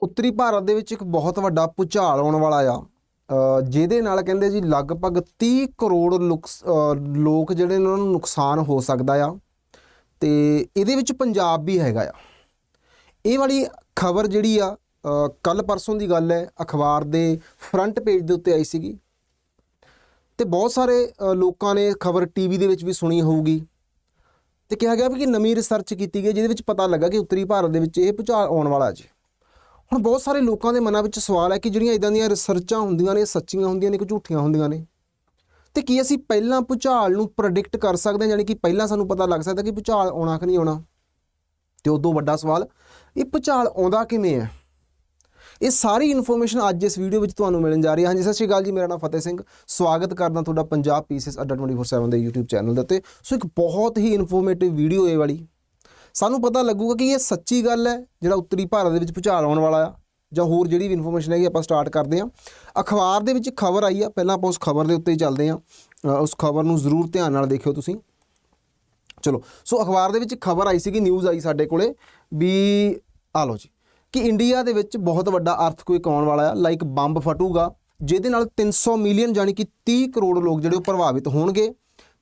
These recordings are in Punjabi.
ਉੱਤਰੀ ਭਾਰਤ ਦੇ ਵਿੱਚ ਇੱਕ ਬਹੁਤ ਵੱਡਾ ਭੂਚਾਲ ਆਉਣ ਵਾਲਾ ਆ। ਜਿਹਦੇ ਨਾਲ ਕਹਿੰਦੇ ਜੀ ਲਗਭਗ 30 ਕਰੋੜ ਲੁਕਸ- ਲੋਕ ਜਿਹੜੇ ਨੇ ਉਹਨਾਂ ਨੂੰ ਨੁਕਸਾਨ ਹੋ ਸਕਦਾ ਆ। ਤੇ ਇਹਦੇ ਵਿੱਚ ਪੰਜਾਬ ਵੀ ਹੈਗਾ ਆ। ਇਹ ਵਾਲੀ ਖਬਰ ਜਿਹੜੀ ਆ ਕੱਲ ਪਰਸੋਂ ਦੀ ਗੱਲ ਹੈ, ਅਖਬਾਰ ਦੇ ਫਰੰਟ ਪੇਜ ਦੇ ਉੱਤੇ ਆਈ ਸੀਗੀ। ਤੇ ਬਹੁਤ ਸਾਰੇ ਲੋਕਾਂ ਨੇ ਖਬਰ ਟੀਵੀ ਦੇ ਵਿੱਚ ਵੀ ਸੁਣੀ ਹੋਊਗੀ। ਤੇ ਕਿਹਾ ਗਿਆ ਵੀ ਕਿ ਨਵੀਂ ਰਿਸਰਚ ਕੀਤੀ ਗਈ, ਜਿਹਦੇ ਵਿੱਚ ਪਤਾ ਲੱਗਾ ਕਿ ਉੱਤਰੀ ਭਾਰਤ ਦੇ ਵਿੱਚ ਇਹ ਭੂਚਾਲ ਆਉਣ ਵਾਲਾ ਜੀ। ਹੁਣ ਬਹੁਤ ਸਾਰੇ ਲੋਕਾਂ ਦੇ ਮਨਾਂ ਵਿੱਚ ਸਵਾਲ ਹੈ ਕਿ ਜਿਹੜੀਆਂ ਇਦਾਂ ਦੀਆਂ ਰਿਸਰਚਾਂ ਹੁੰਦੀਆਂ ਨੇ, ਸੱਚੀਆਂ ਹੁੰਦੀਆਂ ਨੇ ਕਿ ਝੂਠੀਆਂ ਹੁੰਦੀਆਂ ਨੇ? ਤੇ ਕੀ ਅਸੀਂ ਪਹਿਲਾਂ ਭੂਚਾਲ ਨੂੰ ਪ੍ਰੈਡਿਕਟ ਕਰ ਸਕਦੇ ਹਾਂ, ਯਾਨੀ ਕਿ ਪਹਿਲਾਂ ਸਾਨੂੰ ਪਤਾ ਲੱਗ ਸਕਦਾ ਕਿ ਭੂਚਾਲ ਆਉਣਾ ਕਿ ਨਹੀਂ ਆਉਣਾ? ਤੇ ਉਦੋਂ ਵੱਡਾ ਸਵਾਲ, ਇਹ ਭੂਚਾਲ ਆਉਂਦਾ ਕਿਵੇਂ ਹੈ? ਇਹ ਸਾਰੀ ਇਨਫੋਰਮੇਸ਼ਨ ਅੱਜ ਇਸ ਵੀਡੀਓ ਵਿੱਚ ਤੁਹਾਨੂੰ ਮਿਲਣ ਜਾ ਰਹੀ ਹੈ। ਹਾਂਜੀ, ਸਤਿ ਸ਼੍ਰੀ ਅਕਾਲ ਜੀ, ਮੇਰਾ ਨਾਮ ਫਤਿਹ ਸਿੰਘ। ਸਵਾਗਤ ਕਰਦਾ ਤੁਹਾਡਾ ਪੰਜਾਬ ਪੀਸੀਐਸ ਅੱਡਾ 24/7 ਦੇ YouTube ਚੈਨਲ ਦੇ ਉੱਤੇ। ਸੋ ਇੱਕ ਬਹੁਤ ਹੀ ਇਨਫੋਰਮੇਟਿਵ ਵੀਡੀਓ ਇਹ ਵਾਲੀ। ਸਾਨੂੰ ਪਤਾ ਲੱਗੂਗਾ ਕਿ ਇਹ ਸੱਚੀ ਗੱਲ ਹੈ, ਜਿਹੜਾ ਉੱਤਰੀ ਭਾਰਤ ਦੇ ਵਿੱਚ ਭੂਚਾਲ ਆਉਣ ਵਾਲਾ ਆ, ਜਾਂ ਹੋਰ ਜਿਹੜੀ ਵੀ ਇਨਫੋਰਮੇਸ਼ਨ ਹੈਗੀ ਆਪਾਂ ਸਟਾਰਟ ਕਰਦੇ ਹਾਂ। ਅਖਬਾਰ ਦੇ ਵਿੱਚ ਖਬਰ ਆਈ ਆ, ਪਹਿਲਾਂ ਆਪਾਂ ਉਸ ਖਬਰ ਦੇ ਉੱਤੇ ਹੀ ਚੱਲਦੇ ਹਾਂ। ਉਸ ਖਬਰ ਨੂੰ ਜ਼ਰੂਰ ਧਿਆਨ ਨਾਲ ਦੇਖਿਓ ਤੁਸੀਂ। ਚਲੋ, ਸੋ ਅਖਬਾਰ ਦੇ ਵਿੱਚ ਖਬਰ ਆਈ ਸੀ ਕਿ ਨਿਊਜ਼ ਆਈ ਸਾਡੇ ਕੋਲੇ, ਵੀ ਆ ਲਓ ਜੀ, ਕਿ ਇੰਡੀਆ ਦੇ ਵਿੱਚ ਬਹੁਤ ਵੱਡਾ ਅਰਥਕੁਇਕ ਆਉਣ ਵਾਲਾ ਆ ਲਾਈਕ ਬੰਬ ਫਟੂਗਾ, ਜਿਹਦੇ ਨਾਲ 300 ਮਿਲੀਅਨ ਜਾਨੀ ਕਿ 30 ਕਰੋੜ ਲੋਕ ਜਿਹੜੇ ਉਹ ਪ੍ਰਭਾਵਿਤ ਹੋਣਗੇ,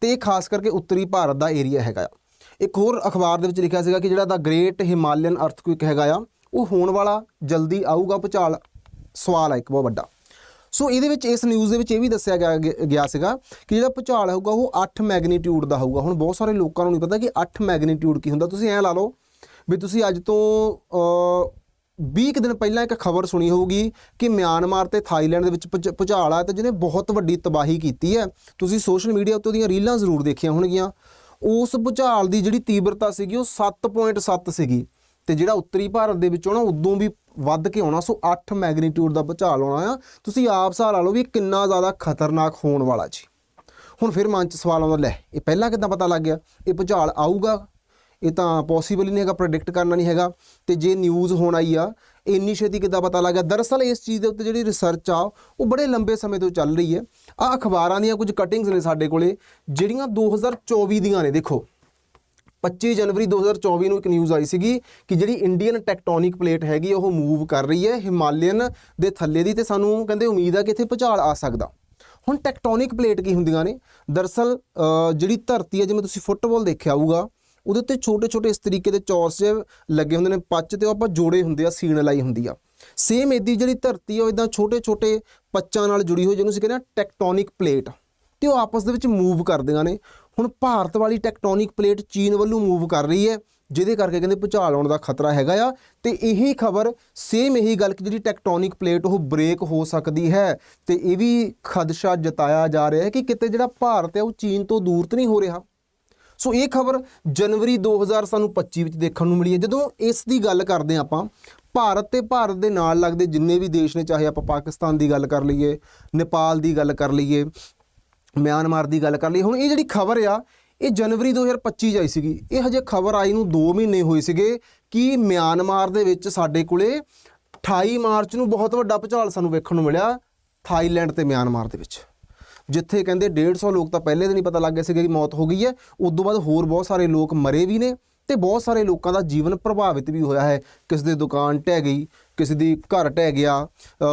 ਤੇ ਇਹ ਖਾਸ ਕਰਕੇ ਉੱਤਰੀ ਭਾਰਤ ਦਾ ਏਰੀਆ ਹੈਗਾ ਆ। ਇੱਕ ਹੋਰ ਅਖਬਾਰ ਦੇ ਵਿੱਚ ਲਿਖਿਆ ਸੀਗਾ ਕਿ ਜਿਹੜਾ ਦਾ ਗ੍ਰੇਟ ਹਿਮਾਲਯਨ ਅਰਥਕੁਇਕ ਹੈਗਾ ਆ ਉਹ ਹੋਣ ਵਾਲਾ ਜਲਦੀ ਆਊਗਾ ਭੁਚਾਲ। ਸਵਾਲ ਆ ਇੱਕ ਬਹੁਤ ਵੱਡਾ। ਸੋ ਇਹਦੇ ਵਿੱਚ ਇਸ ਨਿਊਜ਼ ਦੇ ਵਿੱਚ ਇਹ ਵੀ ਦੱਸਿਆ ਗਿਆ ਗਿਆ ਸੀਗਾ ਕਿ ਜਿਹੜਾ ਭੁਚਾਲ ਹੋਊਗਾ ਉਹ 8 ਮੈਗਨੀਟਿਊਡ ਦਾ ਹੋਊਗਾ। ਹੁਣ ਬਹੁਤ ਸਾਰੇ ਲੋਕਾਂ ਨੂੰ ਨਹੀਂ ਪਤਾ ਕਿ 8 ਮੈਗਨੀਟਿਊਡ ਕੀ ਹੁੰਦਾ। ਤੁਸੀਂ ਐਂ ਲਾ ਲਓ ਵੀ ਤੁਸੀਂ ਅੱਜ ਤੋਂ ਅ, 20 ਕੁ ਦਿਨ ਪਹਿਲਾਂ ਇੱਕ ਖਬਰ ਸੁਣੀ ਹੋਊਗੀ ਕਿ ਮਿਆਂਮਾਰ ਤੇ ਥਾਈਲੈਂਡ ਦੇ ਵਿੱਚ ਭੁਚ- ਭੁਚਾਲ ਆ ਤੇ ਜਿਹਨੇ ਬਹੁਤ ਵੱਡੀ ਤਬਾਹੀ ਕੀਤੀ ਹੈ। ਤੁਸੀਂ ਸੋਸ਼ਲ ਮੀਡੀਆ ਉੱਤੇ ਉਹਦੀਆਂ ਰੀਲਾਂ ਜ਼ਰੂਰ ਦੇਖੀਆਂ ਹੋਣਗੀਆਂ। ਉਸ ਭੁਚਾਲ ਦੀ ਜਿਹੜੀ ਤੀਬਰਤਾ ਸੀਗੀ ਉਹ 7.7 ਸੀਗੀ ਤੇ ਜਿਹੜਾ ਉੱਤਰੀ ਭਾਰਤ ਦੇ ਵਿੱਚੋਂ ਨਾ ਉਦੋਂ ਵੀ ਵੱਧ ਕੇ ਆਉਣਾ, ਸੋ 8 ਮੈਗਨੀਟਿਊਡ ਦਾ ਭੁਚਾਲ ਆਉਣਾ ਆ। ਤੁਸੀਂ ਆਪ ਹਿਸਾਬ ਲਾ ਲਓ ਵੀ ਇਹ ਕਿੰਨਾ ਜ਼ਿਆਦਾ ਖਤਰਨਾਕ ਹੋਣ ਵਾਲਾ ਜੀ। ਹੁਣ ਫਿਰ ਮਨ 'ਚ ਸਵਾਲ ਆਉਂਦਾ, ਲੈ, ਇਹ ਪਹਿਲਾਂ ਕਿੱਦਾਂ ਪਤਾ ਲੱਗ ਗਿਆ? ਇਹ ਭੁਚਾਲ ਆਊਗਾ ਇਹ ਤਾਂ ਪੋਸੀਬਲ ਹੀ ਨਹੀਂ ਹੈਗਾ ਪ੍ਰੈਡਿਕਟ ਕਰਨਾ ਨਹੀਂ ਹੈਗਾ। ਤੇ ਜੇ ਨਿਊਜ਼ ਹੋਣ ਆਈ ਆ, ਇੰਨੀ ਛੇਤੀ ਕਿੱਦਾਂ ਪਤਾ ਲੱਗ ਗਿਆ? ਦਰਅਸਲ ਇਸ ਚੀਜ਼ ਦੇ ਉੱਤੇ ਜਿਹੜੀ ਰਿਸਰਚ ਆ, ਉਹ ਬੜੇ ਲੰਬੇ ਸਮੇਂ ਤੋਂ ਚੱਲ ਰਹੀ ਹੈ। ਆ ਅਖਬਾਰਾਂ ਦੀਆਂ ਕੁਝ ਕਟਿੰਗਸ ਨੇ ਸਾਡੇ ਕੋਲੇ, ਜਿਹੜੀਆਂ 2024 ਦੀਆਂ ਨੇ, ਦੇਖੋ। 25 ਜਨਵਰੀ 2024 ਨੂੰ ਇੱਕ ਨਿਊਜ਼ ਆਈ ਸੀਗੀ ਕਿ ਜਿਹੜੀ ਇੰਡੀਅਨ ਟੈਕਟੋਨਿਕ ਪਲੇਟ ਹੈਗੀ, ਉਹ ਮੂਵ ਕਰ ਰਹੀ ਹੈ ਹਿਮਾਲਯਨ ਦੇ ਥੱਲੇ ਦੀ, ਤੇ ਸਾਨੂੰ ਕਹਿੰਦੇ ਉਮੀਦ ਆ ਕਿ ਇੱਥੇ ਭੁਚਾਲ ਆ ਸਕਦਾ। ਹੁਣ ਟੈਕਟੋਨਿਕ ਪਲੇਟ ਕੀ ਹੁੰਦੀਆਂ ਨੇ? ਦਰਅਸਲ ਜਿਹੜੀ ਧਰਤੀ ਹੈ ਜਿਵੇਂ ਤੁਸੀਂ ਫੁੱਟਬਾਲ ਦੇਖਿਆ ਹੋਊਗਾ ਉਹਦੇ ਉੱਤੇ ਛੋਟੇ ਛੋਟੇ ਇਸ ਤਰੀਕੇ ਦੇ ਚੌਰਸ ਜਿਹੇ ਲੱਗੇ ਹੁੰਦੇ ਨੇ, ਪੱਚ ਤੇ ਉਹ ਆਪਾਂ ਜੋੜੇ ਹੁੰਦੇ ਆ, ਸੀਣ ਲਾਈ ਹੁੰਦੀ ਆ। ਸੇਮ ਇਦੀ ਜਿਹੜੀ ਧਰਤੀ ਆ, ਉਹ ਇਦਾਂ ਛੋਟੇ ਛੋਟੇ ਪੱਚਾਂ ਨਾਲ ਜੁੜੀ ਹੋਈ ਜਿਹਨੂੰ ਅਸੀਂ ਕਹਿੰਦੇ ਆ ਟੈਕਟੋਨਿਕ ਪਲੇਟ ਤੇ ਉਹ ਆਪਸ ਦੇ ਵਿੱਚ ਮੂਵ ਕਰਦੀਆਂ ਨੇ। ਹੁਣ ਭਾਰਤ ਵਾਲੀ ਟੈਕਟੋਨਿਕ ਪਲੇਟ ਚੀਨ ਵੱਲੋਂ ਮੂਵ ਕਰ ਰਹੀ ਹੈ, ਜਿਹਦੇ ਕਰਕੇ ਕਹਿੰਦੇ ਭੁਚਾਲ ਆਉਣ ਦਾ ਖਤਰਾ ਹੈਗਾ ਆ। ਤੇ ਇਹੀ ਖਬਰ ਸੇਮ ਇਹੀ ਗੱਲ ਕਿ ਜਿਹੜੀ ਟੈਕਟੋਨਿਕ ਪਲੇਟ ਉਹ ਬ੍ਰੇਕ ਹੋ ਸਕਦੀ ਹੈ। ਤੇ ਇਹ ਵੀ ਖਦਸ਼ਾ ਜਤਾਇਆ ਜਾ ਰਿਹਾ ਹੈ ਕਿ ਕਿਤੇ ਜਿਹੜਾ ਭਾਰਤ ਹੈ, ਉਹ ਚੀਨ ਤੋਂ ਦੂਰ ਤਾਂ ਨਹੀਂ ਹੋ ਰਿਹਾ। ਸੋ ਇਹ ਖਬਰ ਜਨਵਰੀ 2000 ਸਾਨੂੰ 25 ਵਿੱਚ ਦੇਖਣ ਨੂੰ ਮਿਲੀ ਹੈ। ਜਦੋਂ ਇਸ ਦੀ ਗੱਲ ਕਰਦੇ ਹਾਂ ਆਪਾਂ, ਭਾਰਤ ਤੇ ਭਾਰਤ ਦੇ ਨਾਲ ਲੱਗਦੇ ਜਿੰਨੇ ਵੀ ਦੇਸ਼ ਨੇ, ਚਾਹੇ ਆਪਾਂ ਪਾਕਿਸਤਾਨ ਦੀ ਗੱਲ ਕਰ ਲਈਏ, ਨੇਪਾਲ ਦੀ ਗੱਲ ਕਰ ਲਈਏ, ਮਿਆਂਮਾਰ ਦੀ ਗੱਲ ਕਰ ਲਈਏ, ਹੁਣ ਇਹ ਜਿਹੜੀ ਖਬਰ ਆ, ਇਹ ਜਨਵਰੀ 2025 ਚ ਆਈ ਸੀਗੀ। ਇਹ ਹਜੇ ਖਬਰ ਆਈ ਨੂੰ 2 ਮਹੀਨੇ ਹੋਏ ਸੀਗੇ ਕਿ ਮਿਆਂਮਾਰ ਦੇ ਵਿੱਚ ਸਾਡੇ ਕੋਲੇ 28 ਮਾਰਚ ਨੂੰ ਬਹੁਤ ਵੱਡਾ ਭੁਚਾਲ ਸਾਨੂੰ ਵੇਖਣ ਨੂੰ ਮਿਲਿਆ, ਥਾਈਲੈਂਡ ਤੇ ਮਿਆਂਮਾਰ ਦੇ ਵਿੱਚ। ਜਿੱਥੇ ਕਹਿੰਦੇ 150 ਲੋਕ ਤਾਂ ਪਹਿਲੇ ਦਿਨ ਹੀ ਪਤਾ ਲੱਗ ਗਿਆ ਸੀਗਾ ਕਿ ਮੌਤ ਹੋ ਗਈ ਹੈ ਉਸ ਤੋਂ ਬਾਅਦ ਹੋਰ ਬਹੁਤ ਸਾਰੇ ਲੋਕ ਮਰੇ ਵੀ ਨੇ ਤੇ ਬਹੁਤ ਸਾਰੇ ਲੋਕਾਂ ਦਾ ਜੀਵਨ ਪ੍ਰਭਾਵਿਤ ਵੀ ਹੋਇਆ ਹੈ। ਕਿਸ ਦੀ ਦੁਕਾਨ ਢਹਿ ਗਈ, ਕਿਸੇ ਦੀ ਘਰ ਢਹਿ ਗਿਆ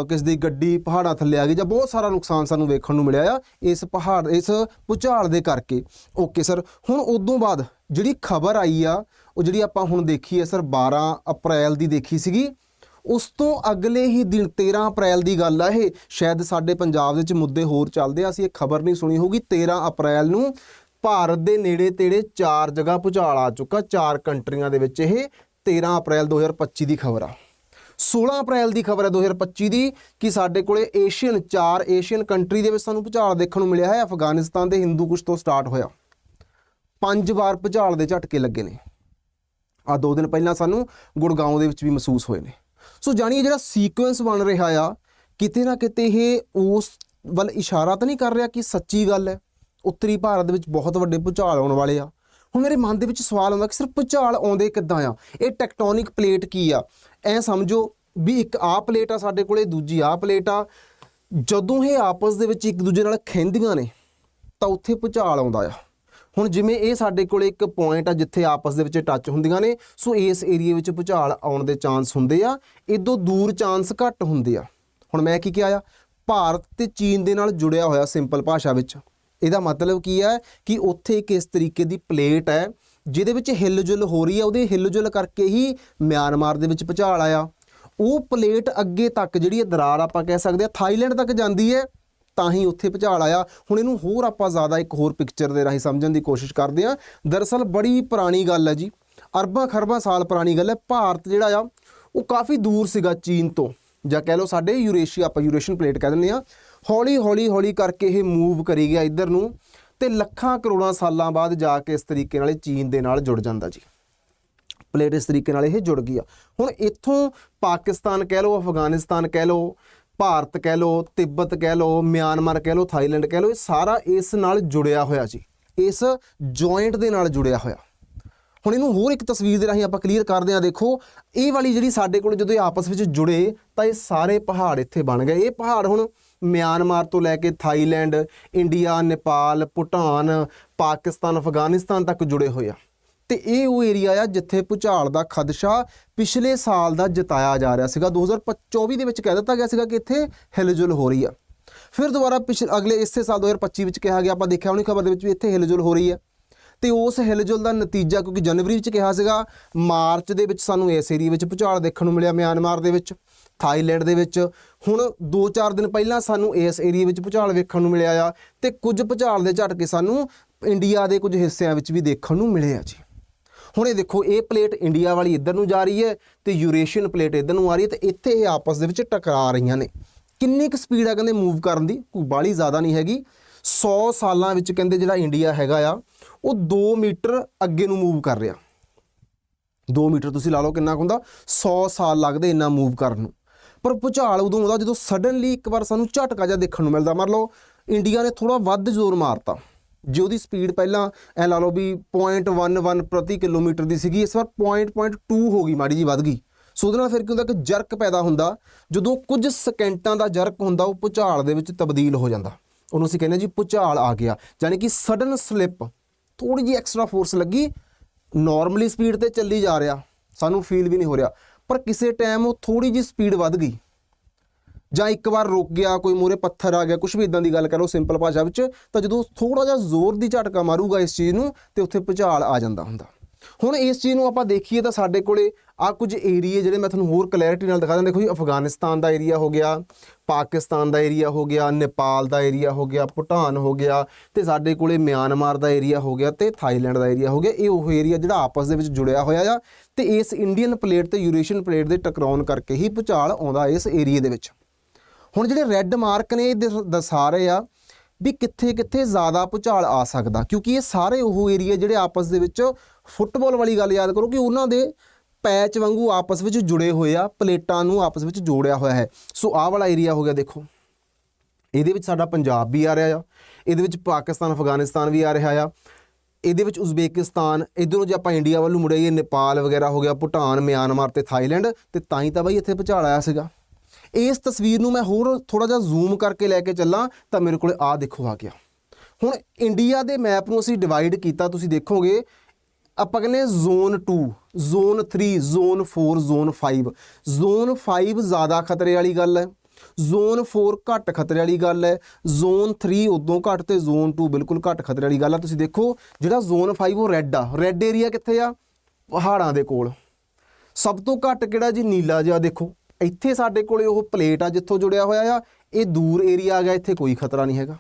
ਕਿਸੇ ਦੀ ਗੱਡੀ ਪਹਾੜਾਂ ਥੱਲੇ ਆ ਗਈ ਜਾਂ ਬਹੁਤ ਸਾਰਾ ਨੁਕਸਾਨ ਸਾਨੂੰ ਵੇਖਣ ਨੂੰ ਮਿਲਿਆ ਆ ਇਸ ਪਹਾੜ, ਇਸ ਭੁਚਾਲ ਦੇ ਕਰਕੇ। ਓਕੇ ਸਰ ਹੁਣ ਉਦੋਂ ਬਾਅਦ ਜਿਹੜੀ ਖਬਰ ਆਈ ਆ, ਉਹ ਜਿਹੜੀ ਆਪਾਂ ਹੁਣ ਦੇਖੀ ਹੈ ਸਰ 12 ਅਪ੍ਰੈਲ ਦੀ ਦੇਖੀ ਸੀਗੀ ਉਸ ਤੋਂ ਅਗਲੇ ਹੀ ਦਿਨ 13 ਅਪ੍ਰੈਲ ਦੀ ਗੱਲ ਆ ਇਹ। ਸ਼ਾਇਦ ਸਾਡੇ ਪੰਜਾਬ ਦੇ ਵਿੱਚ ਮੁੱਦੇ ਹੋਰ ਚੱਲਦੇ ਆ, ਅਸੀਂ ਇਹ ਖਬਰ ਨਹੀਂ ਸੁਣੀ ਹੋਊਗੀ। 13 ਅਪ੍ਰੈਲ ਨੂੰ ਭਾਰਤ ਦੇ ਨੇੜੇ ਤੇੜੇ ਚਾਰ ਜਗ੍ਹਾ ਭੁਚਾਲ ਆ ਚੁੱਕਾ, ਚਾਰ ਕੰਟਰੀਆਂ ਦੇ ਵਿੱਚ ਇਹ। 13 ਅਪ੍ਰੈਲ 2025 ਦੀ ਖਬਰ ਆ। 16 ਅਪ੍ਰੈਲ ਦੀ ਖਬਰ ਹੈ 2025 ਦੀ ਕਿ ਸਾਡੇ ਕੋਲੇ ਏਸ਼ੀਅਨ, ਚਾਰ ਏਸ਼ੀਅਨ ਕੰਟਰੀ ਦੇ ਵਿੱਚ ਸਾਨੂੰ ਭੁਚਾਲ ਦੇਖਣ ਨੂੰ ਮਿਲਿਆ ਹੈ। ਅਫਗਾਨਿਸਤਾਨ ਦੇ ਹਿੰਦੂ ਕੁਸ਼ ਤੋਂ ਸਟਾਰਟ ਹੋਇਆ। ਪੰਜ ਵਾਰ ਭੁਚਾਲ ਦੇ ਝਟਕੇ ਲੱਗੇ ਨੇ। ਆ ਦੋ ਦਿਨ ਪਹਿਲਾਂ ਸਾਨੂੰ ਗੁੜਗਾਉਂ ਦੇ ਵਿੱਚ ਵੀ ਮਹਿਸੂਸ ਹੋਏ ਨੇ। ਸੋ ਜਾਣੀ ਜਿਹੜਾ ਸੀਕੁਐਂਸ ਬਣ ਰਿਹਾ ਆ, ਕਿਤੇ ਨਾ ਕਿਤੇ ਇਹ ਉਸ ਵੱਲ ਇਸ਼ਾਰਾ ਤਾਂ ਨਹੀਂ ਕਰ ਰਿਹਾ ਕਿ ਸੱਚੀ ਗੱਲ ਹੈ, ਉੱਤਰੀ ਭਾਰਤ ਦੇ ਵਿੱਚ ਬਹੁਤ ਵੱਡੇ ਭੂਚਾਲ ਆਉਣ ਵਾਲੇ ਆ। ਹੁਣ ਮੇਰੇ ਮਨ ਦੇ ਵਿੱਚ ਸਵਾਲ ਆਉਂਦਾ ਕਿ ਸਿਰਫ ਭੂਚਾਲ ਆਉਂਦੇ ਕਿੱਦਾਂ ਆ? ਇਹ ਟੈਕਟੋਨਿਕ ਪਲੇਟ ਕੀ ਆ? ਐ ਸਮਝੋ ਵੀ ਇੱਕ ਆ ਪਲੇਟ ਆ ਸਾਡੇ ਕੋਲੇ, ਦੂਜੀ ਆ ਪਲੇਟ ਆ। ਜਦੋਂ ਇਹ ਆਪਸ ਦੇ ਵਿੱਚ ਇੱਕ ਦੂਜੇ ਨਾਲ ਖਿੰਦੀਆਂ ਨੇ, ਤਾਂ ਉੱਥੇ ਭੂਚਾਲ ਆਉਂਦਾ ਆ। ਹੁਣ ਜਿਵੇਂ ਇਹ ਸਾਡੇ ਕੋਲੇ ਇੱਕ ਪੁਆਇੰਟ ਆ ਜਿੱਥੇ ਆਪਸ ਦੇ ਵਿੱਚ ਟੱਚ ਹੁੰਦੀਆਂ ਨੇ, ਸੋ ਇਸ ਏਰੀਆ ਵਿੱਚ ਭੂਚਾਲ ਆਉਣ ਦੇ ਚਾਂਸ ਹੁੰਦੇ ਆ, ਇਦੋਂ ਦੂਰ ਚਾਂਸ ਘੱਟ ਹੁੰਦੇ ਆ। ਹੁਣ ਮੈਂ ਕੀ ਕਿਹਾ ਆ? ਭਾਰਤ ਤੇ ਚੀਨ ਦੇ ਨਾਲ ਜੁੜਿਆ ਹੋਇਆ ਸਿੰਪਲ ਭਾਸ਼ਾ ਵਿੱਚ। ਇਹਦਾ ਮਤਲਬ ਕੀ ਹੈ ਕਿ ਉੱਥੇ ਕਿਸ ਤਰੀਕੇ ਦੀ ਪਲੇਟ ਹੈ, ਜਿਹਦੇ ਵਿੱਚ ਹਿਲਜੁਲ ਹੋ ਰਹੀ ਹੈ ਉਹਦੇ ਹਿਲਜੁਲ ਕਰਕੇ ਹੀ ਮਿਆਨਮਾਰ ਦੇ ਵਿੱਚ ਭੂਚਾਲ ਆਇਆ। ਉਹ ਪਲੇਟ ਅੱਗੇ ਤੱਕ ਜਿਹੜੀ ਇਹ ਦਰਾਰ ਆਪਾਂ ਕਹਿ ਸਕਦੇ ਆ, ਥਾਈਲੈਂਡ ਤੱਕ ਜਾਂਦੀ ਹੈ ਤਾਂ ਹੀ ਉੱਥੇ ਭੁਚਾਲ ਆਇਆ। ਹੁਣ ਇਹਨੂੰ ਹੋਰ ਆਪਾਂ ਜ਼ਿਆਦਾ ਇੱਕ ਹੋਰ ਪਿਕਚਰ ਦੇ ਰਾਹੀਂ ਸਮਝਣ ਦੀ ਕੋਸ਼ਿਸ਼ ਕਰਦੇ ਹਾਂ। ਦਰਅਸਲ ਬੜੀ ਪੁਰਾਣੀ ਗੱਲ ਹੈ ਜੀ। ਅਰਬਾਂ ਖਰਬਾਂ ਸਾਲ ਪੁਰਾਣੀ ਗੱਲ ਹੈ। ਭਾਰਤ ਜਿਹੜਾ ਆ, ਉਹ ਕਾਫੀ ਦੂਰ ਸੀਗਾ ਚੀਨ ਤੋਂ। ਜਾਂ ਕਹਿ ਲਓ ਸਾਡੇ ਯੂਰੇਸ਼ੀਆ ਆਪਾਂ ਯੂਰੇਸ਼ੀਅਨ ਪਲੇਟ ਕਹਿ ਦਿੰਦੇ ਆ ਹੌਲੀ ਹੌਲੀ ਹੌਲੀ ਕਰਕੇ ਇਹ ਮੂਵ ਕਰੀ ਗਿਆ ਇੱਧਰ ਨੂੰ ਤੇ ਲੱਖਾਂ ਕਰੋੜਾਂ ਸਾਲਾਂ ਬਾਅਦ ਜਾ ਕੇ ਇਸ ਤਰੀਕੇ ਨਾਲ ਚੀਨ ਦੇ ਨਾਲ ਜੁੜ ਜਾਂਦਾ ਜੀ। ਪਲੇਟ ਇਸ ਤਰੀਕੇ ਨਾਲ ਇਹ ਜੁੜ ਗਈ ਆ। ਹੁਣ ਇੱਥੋਂ ਪਾਕਿਸਤਾਨ ਕਹਿ ਲਓ, ਅਫਗਾਨਿਸਤਾਨ ਕਹਿ ਲਓ ਭਾਰਤ ਕਹਿ ਲਓ, ਤਿੱਬਤ ਕਹਿ ਲਓ, ਮਿਆਂਮਾਰ ਕਹਿ ਲਓ, ਥਾਈਲੈਂਡ ਕਹਿ ਲਓ, ਇਹ ਸਾਰਾ ਇਸ ਨਾਲ ਜੁੜਿਆ ਹੋਇਆ ਜੀ। ਇਸ ਜੁਆਇੰਟ ਦੇ ਨਾਲ ਜੁੜਿਆ ਹੋਇਆ। ਹੁਣ ਇਹਨੂੰ ਹੋਰ ਇੱਕ ਤਸਵੀਰ ਦੇ ਰਾਹੀਂ ਆਪਾਂ ਕਲੀਅਰ ਕਰਦੇ ਹਾਂ, ਦੇਖੋ, ਇਹ ਵਾਲੀ ਜਿਹੜੀ ਸਾਡੇ ਕੋਲ ਜਦੋਂ ਇਹ ਆਪਸ ਵਿੱਚ ਜੁੜੇ, ਤਾਂ ਇਹ ਸਾਰੇ ਪਹਾੜ ਇੱਥੇ ਬਣ ਗਏ। ਇਹ ਪਹਾੜ ਹੁਣ ਮਿਆਂਮਾਰ ਤੋਂ ਲੈ ਕੇ ਥਾਈਲੈਂਡ, ਇੰਡੀਆ, ਨੇਪਾਲ, ਭੂਟਾਨ, ਪਾਕਿਸਤਾਨ, ਅਫਗਾਨਿਸਤਾਨ ਤੱਕ ਜੁੜੇ ਹੋਏ ਆ। ਤੇ ਇਹ ਉਹ ਏਰੀਆ ਆ ਜਿੱਥੇ ਭੂਚਾਲ ਦਾ ਖਦਸ਼ਾ ਪਿਛਲੇ ਸਾਲ ਦਾ ਜਤਾਇਆ ਜਾ ਰਿਹਾ ਸੀਗਾ। 2024 ਦੇ ਵਿੱਚ ਕਹਿ ਦਿੱਤਾ ਗਿਆ ਸੀਗਾ ਕਿ ਇੱਥੇ ਹਿਲਜੁਲ ਹੋ ਰਹੀ ਆ। ਫਿਰ ਦੁਬਾਰਾ ਪਿਛਲੇ ਅਗਲੇ ਇਸੇ ਸਾਲ 2025 ਵਿੱਚ ਕਿਹਾ ਗਿਆ, ਆਪਾਂ ਦੇਖਿਆ ਹੋਣੀ ਖਬਰ ਦੇ ਵਿੱਚ ਵੀ ਇੱਥੇ ਹਿਲਜੁਲ ਹੋ ਰਹੀ ਹੈ ਤੇ ਉਸ ਹਿਲਜੁਲ ਦਾ ਨਤੀਜਾ ਕਿਉਂਕਿ ਜਨਵਰੀ ਵਿੱਚ ਕਿਹਾ ਸੀਗਾ, ਮਾਰਚ ਦੇ ਵਿੱਚ ਸਾਨੂੰ ਇਸ ਏਰੀਆ ਵਿੱਚ ਭੂਚਾਲ ਦੇਖਣ ਨੂੰ ਮਿਲਿਆ ਮਿਆਨਮਾਰ ਦੇ ਵਿੱਚ, ਥਾਈਲੈਂਡ ਦੇ ਵਿੱਚ। ਹੁਣ 2-4 ਦਿਨ ਪਹਿਲਾਂ ਸਾਨੂੰ ਇਸ ਏਰੀਆ ਵਿੱਚ ਭੂਚਾਲ ਵੇਖਣ ਨੂੰ ਮਿਲਿਆ ਆ ਤੇ ਕੁਝ ਭੂਚਾਲ ਦੇ ਝਟਕੇ ਸਾਨੂੰ ਇੰਡੀਆ ਦੇ ਕੁਝ ਹਿੱਸਿਆਂ ਵਿੱਚ ਵੀ ਦੇਖਣ ਨੂੰ ਮਿਲੇ ਆ ਜੀ। ਹੁਣ ਇਹ ਦੇਖੋ, ਇਹ ਪਲੇਟ ਇੰਡੀਆ ਵਾਲੀ ਇੱਧਰ ਨੂੰ ਜਾ ਰਹੀ ਹੈ ਤੇ ਯੂਰੇਸ਼ੀਅਨ ਪਲੇਟ ਇੱਧਰ ਨੂੰ ਆ ਰਹੀ ਹੈ ਤੇ ਇੱਥੇ ਇਹ ਆਪਸ ਦੇ ਵਿੱਚ ਟਕਰਾ ਰਹੀਆਂ ਨੇ। ਕਿੰਨੀ ਕੁ ਸਪੀਡ ਆ ਕਹਿੰਦੇ ਮੂਵ ਕਰਨ ਦੀ? ਕੋਈ ਬਾਲੀ ਜ਼ਿਆਦਾ ਨਹੀਂ ਹੈਗੀ। 100 ਸਾਲਾਂ ਵਿੱਚ ਕਹਿੰਦੇ ਜਿਹੜਾ ਇੰਡੀਆ ਹੈਗਾ ਆ, ਉਹ 2 ਮੀਟਰ ਅੱਗੇ ਨੂੰ ਮੂਵ ਕਰ ਰਿਹਾ। 2 ਮੀਟਰ ਤੁਸੀਂ ਲਾ ਲਓ ਕਿੰਨਾ ਕੁ ਹੁੰਦਾ 100 ਸਾਲ ਲੱਗਦੇ ਇੰਨਾ ਮੂਵ ਕਰਨ ਨੂੰ। ਪਰ ਭੁਚਾਲ ਉਦੋਂ ਆਉਂਦਾ ਜਦੋਂ ਸਡਨਲੀ ਇੱਕ ਵਾਰ ਸਾਨੂੰ ਝਟਕਾ ਜਿਹਾ ਦੇਖਣ ਨੂੰ ਮਿਲਦਾ। ਮੰਨ ਲਓ, ਇੰਡੀਆ ਨੇ ਥੋੜਾ ਵੱਧ ਜ਼ੋਰ ਮਾਰਤਾ। ਜੇ ਉਹਦੀ ਸਪੀਡ ਪਹਿਲਾਂ ਐ ਲਾ ਲਓ ਵੀ 0.11 ਪ੍ਰਤੀ ਕਿਲੋਮੀਟਰ ਦੀ ਸੀਗੀ, ਇਸ ਵਾਰ 0.2 ਹੋ ਗਈ, ਮਾੜੀ ਜੀ ਵੱਧ ਗਈ। ਸੋ ਉਹਦੇ ਨਾਲ ਫਿਰ ਕੀ ਹੁੰਦਾ ਕਿ ਜਰਕ ਪੈਦਾ ਹੁੰਦਾ, ਜਦੋਂ ਕੁਝ ਸਕਿੰਟਾਂ ਦਾ ਜਰਕ ਹੁੰਦਾ, ਉਹ ਭੁਚਾਲ ਦੇ ਵਿੱਚ ਤਬਦੀਲ ਹੋ ਜਾਂਦਾ। ਉਹਨੂੰ ਅਸੀਂ ਕਹਿੰਦੇ ਜੀ ਭੁਚਾਲ ਆ ਗਿਆ, ਯਾਨੀ ਕਿ ਸਡਨ ਸਲਿੱਪ ਥੋੜੀ ਜੀ ਐਕਸਟਰਾ ਫੋਰਸ ਲੱਗੀ ਨਾਰਮਲੀ ਸਪੀਡ ਤੇ ਚੱਲੀ ਜਾ ਰਿਹਾ, ਸਾਨੂੰ ਫੀਲ ਵੀ ਨਹੀਂ ਹੋ ਰਿਹਾ, ਪਰ ਕਿਸੇ ਟਾਈਮ ਉਹ ਥੋੜੀ ਜੀ ਸਪੀਡ ਵੱਧ ਗਈ। ਜਾਂ ਇੱਕ ਵਾਰ ਰੁਕ ਗਿਆ, ਕੋਈ ਮੂਰੇ ਪੱਥਰ ਆ ਗਿਆ ਕੁਝ ਵੀ ਇਦਾਂ ਦੀ ਗੱਲ ਕਰੋ ਸਿੰਪਲ ਭਾਸ਼ਾ ਵਿੱਚ, ਤਾਂ ਜਦੋਂ ਥੋੜਾ ਜਿਹਾ ਜ਼ੋਰ ਦੀ ਝਟਕਾ ਮਾਰੂਗਾ ਇਸ ਚੀਜ਼ ਨੂੰ, ਤੇ ਉੱਥੇ ਭੁਚਾਲ ਆ ਜਾਂਦਾ ਹੁੰਦਾ। ਹੁਣ ਇਸ ਚੀਜ਼ ਨੂੰ ਆਪਾਂ ਦੇਖੀਏ ਤਾਂ ਸਾਡੇ ਕੋਲੇ ਆ ਕੁਝ ਏਰੀਏ ਜਿਹੜੇ ਮੈਂ ਤੁਹਾਨੂੰ ਹੋਰ ਕਲੈਰਿਟੀ ਨਾਲ ਦਿਖਾ ਦਿੰਦਾ ਦੇਖੋ ਜੀ, ਅਫਗਾਨਿਸਤਾਨ ਦਾ ਏਰੀਆ ਹੋ ਗਿਆ, ਪਾਕਿਸਤਾਨ ਦਾ ਏਰੀਆ ਹੋ ਗਿਆ, ਨੇਪਾਲ ਦਾ ਏਰੀਆ ਹੋ ਗਿਆ, ਭੂਟਾਨ ਹੋ ਗਿਆ, ਤੇ ਸਾਡੇ ਕੋਲੇ ਮਿਆਂਮਾਰ ਦਾ ਏਰੀਆ ਹੋ ਗਿਆ ਤੇ ਥਾਈਲੈਂਡ ਦਾ ਏਰੀਆ ਹੋ ਗਿਆ। ਇਹ ਉਹ ਏਰੀਆ ਜਿਹੜਾ ਆਪਸ ਦੇ ਵਿੱਚ ਜੁੜਿਆ ਹੋਇਆ ਆ, ਤੇ ਇਸ ਇੰਡੀਅਨ ਪਲੇਟ ਤੇ ਯੂਰੇਸ਼ੀਅਨ ਪਲੇਟ ਦੇ ਟਕਰਾਉਣ ਕਰਕੇ ਹੀ ਭੂਚਾਲ ਆਉਂਦਾ ਇਸ ਏਰੀਏ ਦੇ ਵਿੱਚ। ਹੁਣ ਜਿਹੜੇ ਰੈੱਡ ਮਾਰਕ ਨੇ ਇਹ ਦਸ- ਦਰਸਾ ਰਹੇ ਆ ਵੀ ਕਿੱਥੇ ਕਿੱਥੇ ਜ਼ਿਆਦਾ ਭੂਚਾਲ ਆ ਸਕਦਾ, ਕਿਉਂਕਿ ਇਹ ਸਾਰੇ ਉਹ ਏਰੀਆ ਜਿਹੜੇ ਆਪਸ ਦੇ ਵਿੱਚ ਫੁੱਟਬਾਲ ਵਾਲੀ ਗੱਲ ਯਾਦ ਕਰੋ ਕਿ ਉਹਨਾਂ ਦੇ ਪੈਚ ਵਾਂਗੂ ਆਪਸ ਵਿੱਚ ਜੁੜੇ ਹੋਏ ਆ, ਪਲੇਟਾਂ ਨੂੰ ਆਪਸ ਵਿੱਚ ਜੋੜਿਆ ਹੋਇਆ ਹੈ। ਸੋ ਆਹ ਵਾਲਾ ਏਰੀਆ ਹੋ ਗਿਆ ਦੇਖੋ। ਇਹਦੇ ਵਿੱਚ ਸਾਡਾ ਪੰਜਾਬ ਵੀ ਆ ਰਿਹਾ ਆ, ਇਹਦੇ ਵਿੱਚ ਪਾਕਿਸਤਾਨ, ਅਫਗਾਨਿਸਤਾਨ ਵੀ ਆ ਰਿਹਾ ਆ, ਇਹਦੇ ਵਿੱਚ ਉਜ਼ਬੇਕਿਸਤਾਨ, ਇਧਰੋਂ ਜੇ ਆਪਾਂ ਇੰਡੀਆ ਵੱਲੋਂ ਨੂੰ ਨੇਪਾਲ ਵਗੈਰਾ ਹੋ ਗਿਆ, ਭੂਟਾਨ, ਮਿਆਂਮਾਰ ਤੇ ਥਾਈਲੈਂਡ, ਤੇ ਤਾਂ ਹੀ ਤਾਂ ਬਾਈ ਇੱਥੇ ਭੁਚਾਲ ਆਇਆ ਸੀਗਾ। ਇਸ ਤਸਵੀਰ ਨੂੰ ਮੈਂ ਹੋਰ ਥੋੜਾ ਜਿਹਾ ਜ਼ੂਮ ਕਰਕੇ ਲੈ ਕੇ ਚੱਲਾਂ ਤਾਂ ਮੇਰੇ ਕੋਲ ਆ ਦੇਖੋ ਆ ਗਿਆ। ਹੁਣ ਇੰਡੀਆ ਦੇ ਮੈਪ ਨੂੰ ਅਸੀਂ ਡਿਵਾਈਡ ਕੀਤਾ, ਤੁਸੀਂ ਦੇਖੋਗੇ, ਆਪਾਂ ਕਹਿੰਦੇ zone 2 zone 3 zone 4 zone 5 zone 5 ਜ਼ਿਆਦਾ ਖਤਰੇ ਵਾਲੀ ਗੱਲ ਹੈ ਜ਼ੋਨ 4 ਘੱਟ ਖਤਰੇ ਵਾਲੀ ਗੱਲ ਹੈ ਜ਼ੋਨ 3 ਉਦੋਂ ਘੱਟ ਤੇ ਜ਼ੋਨ 2 ਬਿਲਕੁਲ ਘੱਟ ਖਤਰੇ ਵਾਲੀ ਗੱਲ ਆ। ਤੁਸੀਂ ਦੇਖੋ, ਜਿਹੜਾ ਜ਼ੋਨ 5 ਉਹ ਰੈੱਡ ਆ। ਰੈੱਡ ਏਰੀਆ ਕਿੱਥੇ ਆ? ਪਹਾੜਾਂ ਦੇ ਕੋਲ। ਸਭ ਤੋਂ ਘੱਟ ਕਿਹੜਾ ਜੀ? ਨੀਲਾ ਜਿਹਾ ਦੇਖੋ। ਇੱਥੇ ਸਾਡੇ ਕੋਲੇ ਉਹ ਪਲੇਟ ਆ ਜਿੱਥੋਂ ਜੁੜਿਆ ਹੋਇਆ ਆ, ਇਹ ਦੂਰ ਏਰੀਆ ਆ ਗਿਆ, ਇੱਥੇ ਕੋਈ ਖਤਰਾ ਨਹੀਂ ਹੈਗਾ।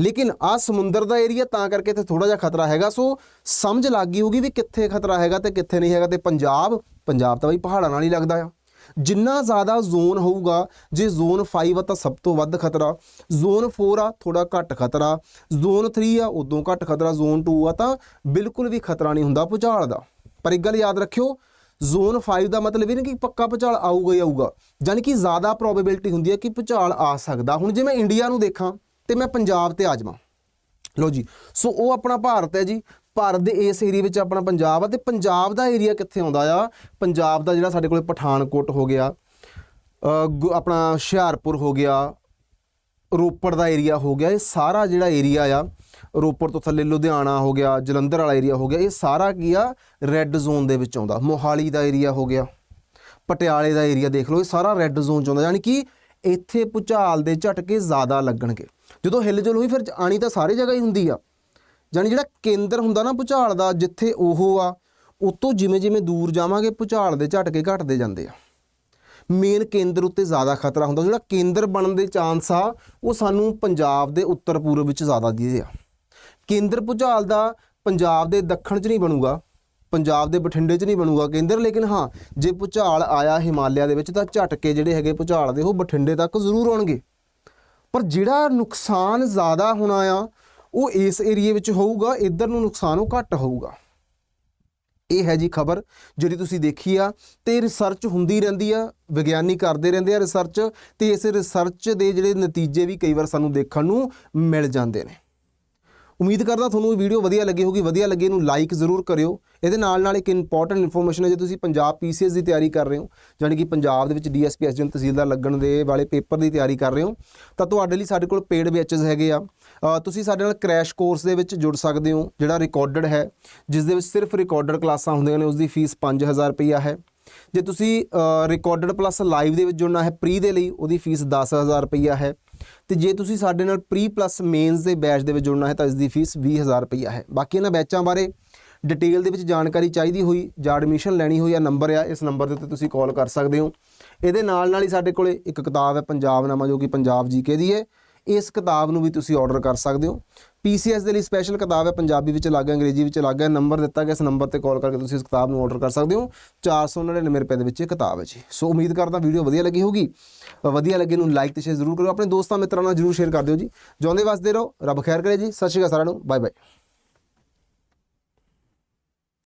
ਲੇਕਿਨ ਆ ਸਮੁੰਦਰ ਦਾ ਏਰੀਆ, ਤਾਂ ਕਰਕੇ ਇੱਥੇ ਥੋੜਾ ਜਿਹਾ ਖਤਰਾ ਹੈਗਾ। ਸੋ ਸਮਝ ਲੱਗ ਗਈ ਹੋਗੀ ਵੀ ਕਿੱਥੇ ਖਤਰਾ ਹੈਗਾ ਤੇ ਕਿੱਥੇ ਨਹੀਂ ਹੈਗਾ। ਤੇ ਪੰਜਾਬ ਪੰਜਾਬ ਤਾਂ ਬਈ ਪਹਾੜਾਂ ਨਾਲ ਹੀ ਲੱਗਦਾ ਆ। ਜਿੰਨਾ ਜ਼ਿਆਦਾ ਜ਼ੋਨ ਹੋਊਗਾ, ਜੇ ਜ਼ੋਨ 5 ਆ ਤਾਂ ਸਭ ਤੋਂ ਵੱਧ ਖਤਰਾ। ਜ਼ੋਨ 4 ਆ ਥੋੜਾ ਘੱਟ ਖਤਰਾ। ਜ਼ੋਨ 3 ਆ, ਉਦੋਂ ਘੱਟ ਖਤਰਾ। ਜ਼ੋਨ 2 ਆ, ਤਾਂ ਬਿਲਕੁਲ ਵੀ ਖਤਰਾ ਨਹੀਂ ਹੁੰਦਾ ਭੂਚਾਲ ਦਾ। ਪਰ ਇੱਕ ਗੱਲ ਯਾਦ ਰੱਖਿਓ ਜ਼ੋਨ 5 ਦਾ ਮਤਲਬ ਇਹ ਨਹੀਂ ਕਿ ਪੱਕਾ ਭੂਚਾਲ ਆਊਗਾ ਹੀ ਆਊਗਾ। ਯਾਨੀ ਕਿ ਜ਼ਿਆਦਾ ਪ੍ਰੋਬੇਬਿਲਟੀ ਹੁੰਦੀ ਹੈ ਕਿ ਭੂਚਾਲ ਆ ਸਕਦਾ। ਹੁਣ ਜੇ ਮੈਂ ਇੰਡੀਆ ਨੂੰ ਦੇਖਾਂ, ਤੇ ਮੈਂ ਪੰਜਾਬ ਤੇ ਆ ਜਾਵਾਂ। ਲਓ ਜੀ, ਸੋ ਉਹ ਆਪਣਾ ਭਾਰਤ ਹੈ ਜੀ। ਭਾਰਤ ਦੇ ਇਸ ਏਰੀਆ ਵਿੱਚ ਆਪਣਾ ਪੰਜਾਬ ਆ ਤੇ ਪੰਜਾਬ ਦਾ ਏਰੀਆ ਕਿੱਥੇ ਆਉਂਦਾ ਆ? ਪੰਜਾਬ ਦਾ ਜਿਹੜਾ ਸਾਡੇ ਕੋਲੇ ਪਠਾਨਕੋਟ ਹੋ ਗਿਆ ਗੁ- ਆਪਣਾ ਹੁਸ਼ਿਆਰਪੁਰ ਹੋ ਗਿਆ, ਰੋਪੜ ਦਾ ਏਰੀਆ ਹੋ ਗਿਆ, ਇਹ ਸਾਰਾ ਜਿਹੜਾ ਏਰੀਆ ਆ ਰੋਪੜ ਤੋਂ ਥੱਲੇ ਲੁਧਿਆਣਾ ਹੋ ਗਿਆ, ਜਲੰਧਰ ਵਾਲਾ ਏਰੀਆ ਹੋ ਗਿਆ, ਇਹ ਸਾਰਾ ਕੀ ਆ ਰੈੱਡ ਜ਼ੋਨ ਦੇ ਵਿੱਚ ਆਉਂਦਾ। ਮੋਹਾਲੀ ਦਾ ਏਰੀਆ ਹੋ ਗਿਆ, ਪਟਿਆਲੇ ਦਾ ਏਰੀਆ ਦੇਖ ਲਓ, ਇਹ ਸਾਰਾ ਰੈੱਡ ਜ਼ੋਨ ਚ ਆਉਂਦਾ, ਯਾਨੀ ਕਿ ਇੱਥੇ ਭੂਚਾਲ ਦੇ ਝਟਕੇ ਜ਼ਿਆਦਾ ਲੱਗਣਗੇ। ਜਦੋਂ ਹਿਲਜੁਲ ਹੋਈ, ਫਿਰ ਆਣੀ ਤਾਂ ਸਾਰੀ ਜਗ੍ਹਾ ਹੀ ਹੁੰਦੀ ਆ। ਯਾਨੀ ਜਿਹੜਾ ਕੇਂਦਰ ਹੁੰਦਾ ਨਾ ਭੂਚਾਲ ਦਾ, ਜਿੱਥੇ ਉਹ ਆ, ਉਤੋਂ ਜਿਵੇਂ ਜਿਵੇਂ ਦੂਰ ਜਾਵਾਂਗੇ, ਭੂਚਾਲ ਦੇ ਝਟਕੇ ਘਟਦੇ ਜਾਂਦੇ ਆ। ਮੇਨ ਕੇਂਦਰ ਉੱਤੇ ਜ਼ਿਆਦਾ ਖਤਰਾ ਹੁੰਦਾ, ਜਿਹੜਾ ਕੇਂਦਰ ਬਣਨ ਦੇ ਚਾਂਸ ਆ, ਉਹ ਸਾਨੂੰ ਪੰਜਾਬ ਦੇ ਉੱਤਰ ਪੂਰਬ ਵਿੱਚ ਜ਼ਿਆਦਾ ਦਿਖਦੇ ਆ। ਕੇਂਦਰ ਭੂਚਾਲ ਦਾ ਪੰਜਾਬ ਦੇ ਦੱਖਣ 'ਚ ਨਹੀਂ ਬਣੂਗਾ, ਪੰਜਾਬ ਦੇ ਬਠਿੰਡੇ 'ਚ ਨਹੀਂ ਬਣੂਗਾ ਕੇਂਦਰ, ਲੇਕਿਨ ਹਾਂ, ਜੇ ਭੂਚਾਲ ਆਇਆ ਹਿਮਾਲਿਆ ਦੇ ਵਿੱਚ ਤਾਂ ਝਟਕੇ ਜਿਹੜੇ ਹੈਗੇ ਭੂਚਾਲ ਦੇ ਉਹ ਬਠਿੰਡੇ ਤੱਕ ਜ਼ਰੂਰ ਆਉਣਗੇ। ਪਰ ਜਿਹੜਾ ਨੁਕਸਾਨ ਜ਼ਿਆਦਾ ਹੋਣਾ ਆ, ਉਹ ਇਸ ਏਰੀਏ ਵਿੱਚ ਹੋਊਗਾ, ਇੱਧਰ ਨੂੰ ਨੁਕਸਾਨ ਉਹ ਘੱਟ ਹੋਊਗਾ। ਇਹ ਹੈ ਜੀ ਖਬਰ ਜਿਹੜੀ ਤੁਸੀਂ ਦੇਖੀ ਆ, ਤੇ ਰਿਸਰਚ ਹੁੰਦੀ ਰਹਿੰਦੀ ਆ, ਵਿਗਿਆਨੀ ਕਰਦੇ ਰਹਿੰਦੇ ਆ ਰਿਸਰਚ ਤੇ ਇਸ ਰਿਸਰਚ ਦੇ ਜਿਹੜੇ ਨਤੀਜੇ ਵੀ ਕਈ ਵਾਰ ਸਾਨੂੰ ਦੇਖਣ ਨੂੰ ਮਿਲ ਜਾਂਦੇ ਨੇ। ਉਮੀਦ ਕਰਦਾ ਤੁਹਾਨੂੰ ਇਹ ਵੀਡੀਓ ਵਧੀਆ ਲੱਗੀ ਹੋਗੀ ਵਧੀਆ ਲੱਗੇ ਇਹਨੂੰ ਲਾਈਕ ਜ਼ਰੂਰ ਕਰਿਓ। ਇਹਦੇ ਨਾਲ ਨਾਲ ਇੱਕ ਇੰਪੋਰਟੈਂਟ ਇਨਫੋਰਮੇਸ਼ਨ ਹੈ, ਜੇ ਤੁਸੀਂ ਪੰਜਾਬ ਪੀਸੀਐਸ ਦੀ ਤਿਆਰੀ ਕਰ ਰਹੇ ਹੋ, ਜਾਣੀ ਕਿ ਪੰਜਾਬ ਦੇ ਵਿੱਚ ਡੀਐਸਪੀ ਐਸਡੀਐਮ ਤਹਿਸੀਲਦਾਰ ਲੱਗਣ ਦੇ ਵਾਲੇ ਪੇਪਰ ਦੀ ਤਿਆਰੀ ਕਰ ਰਹੇ ਹੋ, ਤਾਂ ਤੁਹਾਡੇ ਲਈ ਸਾਡੇ ਕੋਲ ਪੇਡ ਬੈਚਸ ਹੈਗੇ ਆ। ਤੁਸੀਂ ਸਾਡੇ ਨਾਲ ਕ੍ਰੈਸ਼ ਕੋਰਸ ਦੇ ਵਿੱਚ ਜੁੜ ਸਕਦੇ ਹੋ, ਜਿਹੜਾ ਰਿਕਾਰਡਡ ਹੈ, ਜਿਸ ਦੇ ਵਿੱਚ ਸਿਰਫ ਰਿਕਾਰਡਡ ਕਲਾਸਾਂ ਹੁੰਦੀਆਂ ਨੇ ਉਸ ਦੀ ਫੀਸ 5000 ਰੁਪਈਆ ਹੈ। ਜੇ ਤੁਸੀਂ ਰਿਕਾਰਡਡ ਪਲੱਸ ਲਾਈਵ ਦੇ ਵਿੱਚ ਜੁੜਨਾ ਹੈ ਪ੍ਰੀ ਦੇ ਲਈ ਉਹਦੀ ਫੀਸ 10000 ਰੁਪਈਆ ਹੈ। ਤੇ ਜੇ ਤੁਸੀਂ ਸਾਡੇ ਨਾਲ ਪ੍ਰੀ ਪਲੱਸ ਮੇਨਸ ਦੇ ਬੈਚ ਦੇ ਵਿੱਚ ਜੁੜਨਾ ਹੈ ਤਾਂ ਇਸ ਦੀ ਫੀਸ 20000 ਰੁਪਈਆ ਹੈ। ਬਾਕੀ ਇਹਨਾਂ ਬੈਚਾਂ ਬਾਰੇ ਡਿਟੇਲ ਦੇ ਵਿੱਚ ਜਾਣਕਾਰੀ ਚਾਹੀਦੀ ਹੋਈ, ਜਾਂ ਐਡਮਿਸ਼ਨ ਲੈਣੀ ਹੋਈ ਆ ਨੰਬਰ ਆ, ਇਸ ਨੰਬਰ ਦੇ ਉੱਤੇ ਤੁਸੀਂ ਕਾਲ ਕਰ ਸਕਦੇ ਹੋ। ਇਹਦੇ ਨਾਲ ਨਾਲ ਹੀ ਸਾਡੇ ਕੋਲੇ ਇੱਕ ਕਿਤਾਬ ਹੈ, ਪੰਜਾਬ ਪੰਜਾਬਨਾਮਾ ਜੋ ਕਿ ਪੰਜਾਬ ਜੀਕੇ ਦੀ ਹੈ। ਇਸ ਕਿਤਾਬ ਨੂੰ ਵੀ ਤੁਸੀਂ ਆਰਡਰ ਕਰ ਸਕਦੇ ਹੋ। ਪੀਸੀਐਸ ਦੇ ਲਈ ਸਪੈਸ਼ਲ ਕਿਤਾਬ ਹੈ, ਪੰਜਾਬੀ ਵਿੱਚ ਅਲੱਗ ਹੈ, ਅੰਗਰੇਜ਼ੀ ਵਿੱਚ ਅਲੱਗ ਹੈ ਨੰਬਰ ਦਿੱਤਾ ਗਿਆ ਇਸ ਨੰਬਰ ਤੇ ਕਾਲ ਕਰਕੇ ਤੁਸੀਂ ਇਸ ਕਿਤਾਬ ਨੂੰ ਆਰਡਰ ਕਰ ਸਕਦੇ ਹੋ। 499 ਰੁਪਏ ਦੇ ਵਿੱਚ ਇਹ ਕਿਤਾਬ ਹੈ ਜੀ। ਸੋ ਉਮੀਦ ਕਰਦਾ ਵੀਡੀਓ ਵਧੀਆ ਲੱਗੀ ਹੋਗੀ ਵਧੀਆ ਲੱਗੇ ਨੂੰ ਲਾਈਕ ਤੇ ਸ਼ੇਅਰ ਜ਼ਰੂਰ ਕਰੋ ਆਪਣੇ ਦੋਸਤਾਂ ਮਿੱਤਰਾਂ ਨਾਲ ਜ਼ਰੂਰ ਸ਼ੇਅਰ ਕਰ ਦਿਓ ਜੀ। ਜਿਉਂਦੇ ਵਸਦੇ ਰਹੋ, ਰੱਬ ਖੈਰ ਕਰੇ ਜੀ। ਸਤਿ ਸ਼੍ਰੀ ਅਕਾਲ ਸਾਰਿਆਂ ਨੂੰ। Bye bye